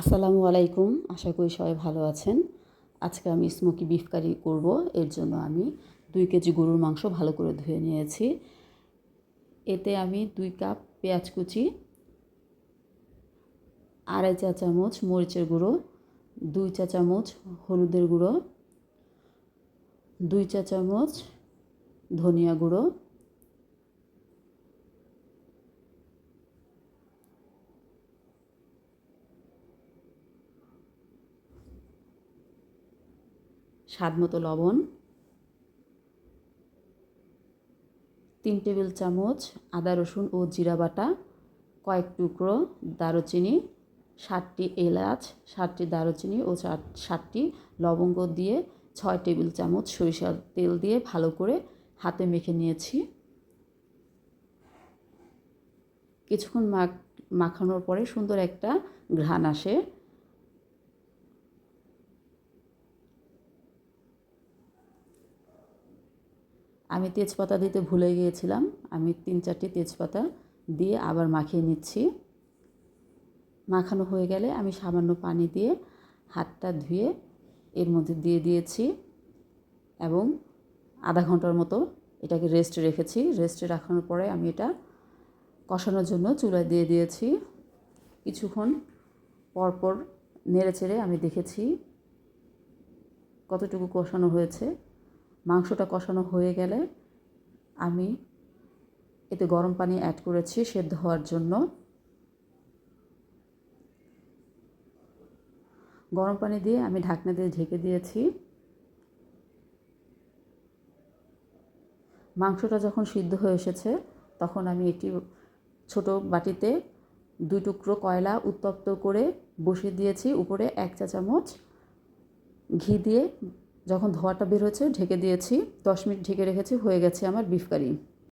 আসসালামু আলাইকুম। আশা করি সবাই ভালো আছেন। আজকে আমি স্মোকি বিফ কারি করব। এর জন্য আমি দুই কেজি গরুর মাংস ভালো করে ধুয়ে নিয়েছি। এতে আমি দুই কাপ পেঁয়াজ কুচি, আড়াই চা চামচ মরিচের গুঁড়ো, দুই চা চামচ হলুদের গুঁড়ো, দুই চা চামচ ধনিয়া গুঁড়ো স্বাদ মতো লবণ, তিন টেবিল চামচ আদা, রসুন ও জিরা বাটা, কয়েক টুকরো দারুচিনি ষাটটি এলাচ ষাটটি দারুচিনি ও ষাটটি লবঙ্গ দিয়ে ছয় টেবিল চামচ সরিষার তেল দিয়ে ভালো করে হাতে মেখে নিয়েছি। কিছুক্ষণ মাখ, মাখানোর পরে সুন্দর একটা ঘ্রাণ আসে। আমি তেজপাতা দিতে ভুলে গিয়েছিলাম। আমি তিন চারটি তেজপাতা দিয়ে আবার মাখিয়ে নিচ্ছি। মাখানো হয়ে গেলে আমি সামান্য পানি দিয়ে হাতটা ধুয়ে এর মধ্যে দিয়ে দিয়েছি এবং আধা ঘণ্টার মতো এটাকে রেস্টে রেখেছি। রেস্টে রাখানোর পরে আমি এটা কষানোর জন্য চুলায় দিয়ে দিয়েছি। কিছুক্ষণ পরপর নেড়ে চেড়ে আমি দেখেছি কতটুকু কষানো হয়েছে। মাংসটা কষানো হয়ে গেলে আমি এতে গরম পানি অ্যাড করেছি সেদ্ধ হওয়ার জন্য। গরম পানি দিয়ে আমি ঢাকনা দিয়ে ঢেকে দিয়েছি। মাংসটা যখন সিদ্ধ হয়ে এসেছে, তখন আমি একটি ছোট বাটিতে দুই টুকরো কয়লা উত্তপ্ত করে বসিয়ে দিয়েছি। উপরে এক চা চামচ ঘি দিয়ে যখন ধোয়াটা বের হয়েছে, ঢেকে দিয়েছি, দশ মিনিট ঢেকে রেখেছি, হয়ে গেছে আমার বিফ কারি